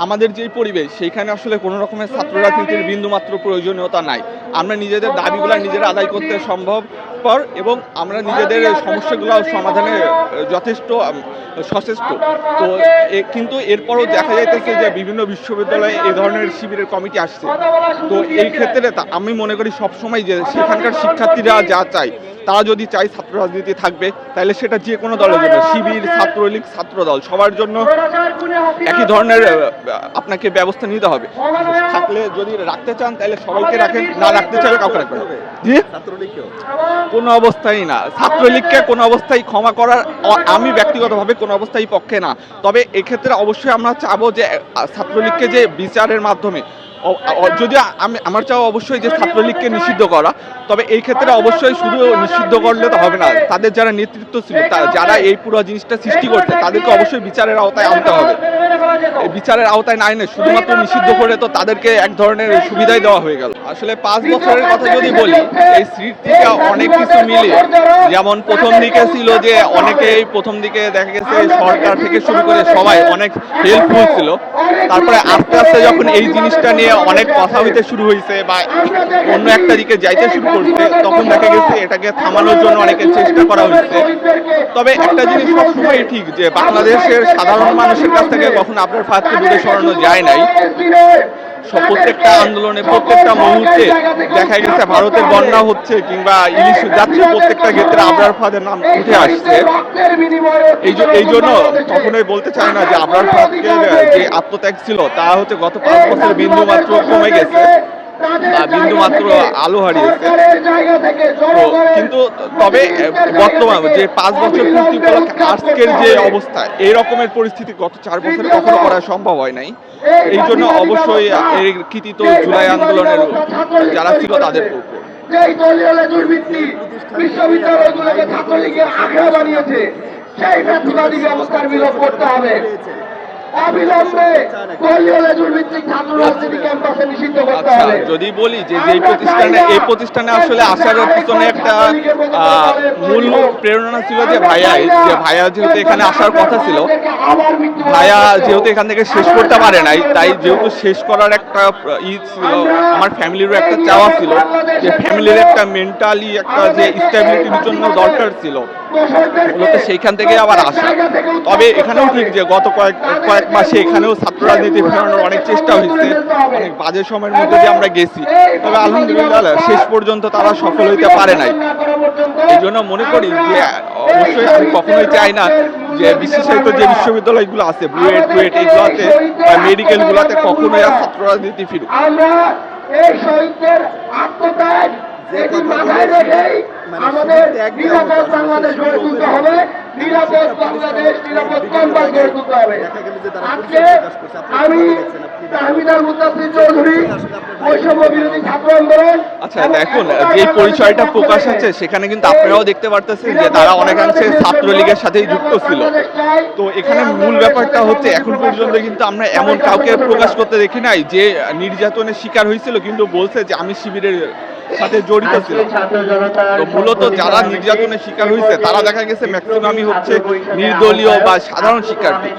আমাদের যেই পরিবেশ, সেইখানে আসলে কোনো রকমের ছাত্র রাজনীতির বিন্দুমাত্র প্রয়োজনীয়তা নাই। আমরা নিজেদের দাবিগুলো নিজেরা আদায় করতে সম্ভব পর এবং আমরা নিজেদের সমস্যাগুলো সমাধানে যথেষ্ট সচেষ্ট। তো এ- কিন্তু এরপরও দেখা যাইতেছে যে বিভিন্ন বিশ্ববিদ্যালয়ে এই ধরনের শিবিরের কমিটি আসছে। তো এই ক্ষেত্রে আমি মনে করি সবসময় যে সেখানকার শিক্ষার্থীরা যা চায় তারা যদি চায় ছাত্র রাজনীতি থাকবে তাহলে সেটা যে কোনো দলের জন্য শিবির ছাত্রলীগ ছাত্র দল সবার জন্য একই ধরনের আপনাকে ব্যবস্থা নিতে হবে। থাকলে যদি রাখতে চান তাহলে সবাইকে রাখেন না রাখতে চাইলে কাউকে রাখবেন। জি? কোনো অবস্থায় না। ছাত্রলীগকে কোনো অবস্থায় ক্ষমা করার আমি ব্যক্তিগতভাবে কোনো অবস্থায় পক্ষে না। তবে এক্ষেত্রে অবশ্যই আমরা চাবো যে ছাত্রলীগকে যে বিচারের মাধ্যমে যদি আমি, আমার চাও অবশ্যই যে ছাত্রলীগকে নিষিদ্ধ করা, তবে এই ক্ষেত্রে অবশ্যই শুধু নিষিদ্ধ করলে তো হবে না। তাদের যারা নেতৃত্ব ছিল যারা এই পুরো জিনিসটা সৃষ্টি করছে, তাদেরকে অবশ্যই বিচারের আওতায় আনতে হবে। বিচারের আওতায় না এনে শুধুমাত্র নিষিদ্ধ করে তো তাদেরকে এক ধরনের সুবিধাই দেওয়া হয়ে গেল। আসলে পাঁচ বছরের কথা যদি বলি, এই স্মৃতিটা অনেক কিছু মিলিয়ে, যেমন প্রথম দিকে ছিল যে অনেকেই প্রথম দিকে দেখা গেছে সরকার থেকে শুরু করে সবাই অনেক হেল্পফুল ছিল। তারপরে আস্তে আস্তে যখন এই জিনিসটা নিয়ে অনেক কথা হইতে শুরু হয়েছে বা অন্য একটা দিকে যাইতে শুরু করছে, তখন দেখা গেছে এটাকে থামানোর জন্য অনেকের চেষ্টা করা হয়েছে তবে একটা জিনিস সবসময় ঠিক যে বাংলাদেশের সাধারণ মানুষের কাছ থেকে কখন আপনার ফাঁদকে দূরে সরানো যায় নাই। প্রত্যেকটা আন্দোলনে, প্রত্যেকটা মুহূর্তে দেখা গেছে ভারতের বন্যা হচ্ছে কিংবা ইলিশ যাচ্ছে, প্রত্যেকটা ক্ষেত্রে আবরার ফাদের নাম উঠে আসছে। এই জন্য কখনোই বলতে চায় না যে আবরার ফাদকে, যে আত্মত্যাগ ছিল, তা হচ্ছে গত পাঁচ বছরের বিন্দু মাত্র কমে গেছে। বিন্দু মাত্র আলো হারিয়েছে কিন্তু তবে বর্তমান যে পাঁচ বছর পূর্তি উপলক্ষে আজকের যে অবস্থা এই রকমের পরিস্থিতি গত চার বছরে কখনো করা সম্ভব হয় নাই। এই জন্য অবশ্যই এর কৃতিত্ব জুলাই আন্দোলনের যারা ছিল তাদের যেই দলীয় দুর্বৃত্তি বিশ্ববিদ্যালয়গুলোকে ছাত্রলীগের আখড়া বানিয়েছে সেই ফ্যাসিবাদী ব্যবস্থার বিলোপ করতে হবে। অবিলম্বে দলীয় ছাত্র রাজনীতি ক্যাম্পাসে নিষিদ্ধ করতে আচ্ছা হবে। যদি বলি যে যে প্রতিষ্ঠানে এই প্রতিষ্ঠানে আসলে আসার পিছনে একটা মূল প্রেরণা ছিল যে ভাইয়া যে ভাইয়া যেহেতু এখানে আসার কথা ছিল ভাইয়া যেহেতু এখান থেকে শেষ করতে পারে নাই তাই যেহেতু শেষ করার একটা ই ছিল আমার ফ্যামিলিরও একটা চাওয়া ছিল যে ফ্যামিলির একটা মেন্টালি একটা যে স্টেবিলিটির জন্য দরকার ছিল। মূলত সেইখান থেকে আবার আসা। তবে এখানেও ঠিক যে গত কয়েক কয়েক মাসে এখানেও ছাত্র রাজনীতি ফেরানোর অনেক চেষ্টা হয়েছে অনেক বাজে সময়ের মধ্যে দিয়ে আমরা গেছি। তবে আলহামদুলিল্লাহ শেষ পর্যন্ত তারা সফল হইতে পারে নাই। এই জন্য মনে করি যে অবশ্যই আমি কখনোই চাই না যে বিশেষায়িত যে বিশ্ববিদ্যালয়গুলো আছে বুয়েট বুয়েট এইগুলোতে বা মেডিকেলগুলোতে কখনোই আর ছাত্র রাজনীতি ফিরুক। আমরা এই শহীদদের আত্মত্যাগ এটি মাথায় রেখেই মানে আমাদের নিরাপদ বাংলাদেশ গড়ে তুলতে হবে। নিরাপদ বাংলাদেশ নিরাপদ বিভিন্ন গড়ে তুলতে হবে। আজকে আমি তাহমিদার মুদাসির চৌধুরী আসলে আপনার ভাই- বৈষম্য বিরোধী ছাত্র আন্দোলন আচ্ছা দেখুন যে পরিচয়টা প্রকাশ হচ্ছে সেখানে কিন্তু আপনারাও দেখতে পারতেছেন যে তারা অনেকাংশে ছাত্রলীগের সাথেই যুক্ত ছিল। তো এখানে মূল ব্যাপারটা হচ্ছে এখন পর্যন্ত কিন্তু আমরা এমন কাউকে প্রকাশ করতে দেখি নাই যে নির্যাতনের শিকার হয়েছিল কিন্তু বলছে যে আমি শিবিরের সাথে জড়িত ছিল। তো মূলত যারা নির্যাতনের শিকার হয়েছে তারা দেখা গেছে ম্যাক্সিমামই হচ্ছে নির্দলীয় বা সাধারণ শিক্ষার্থী।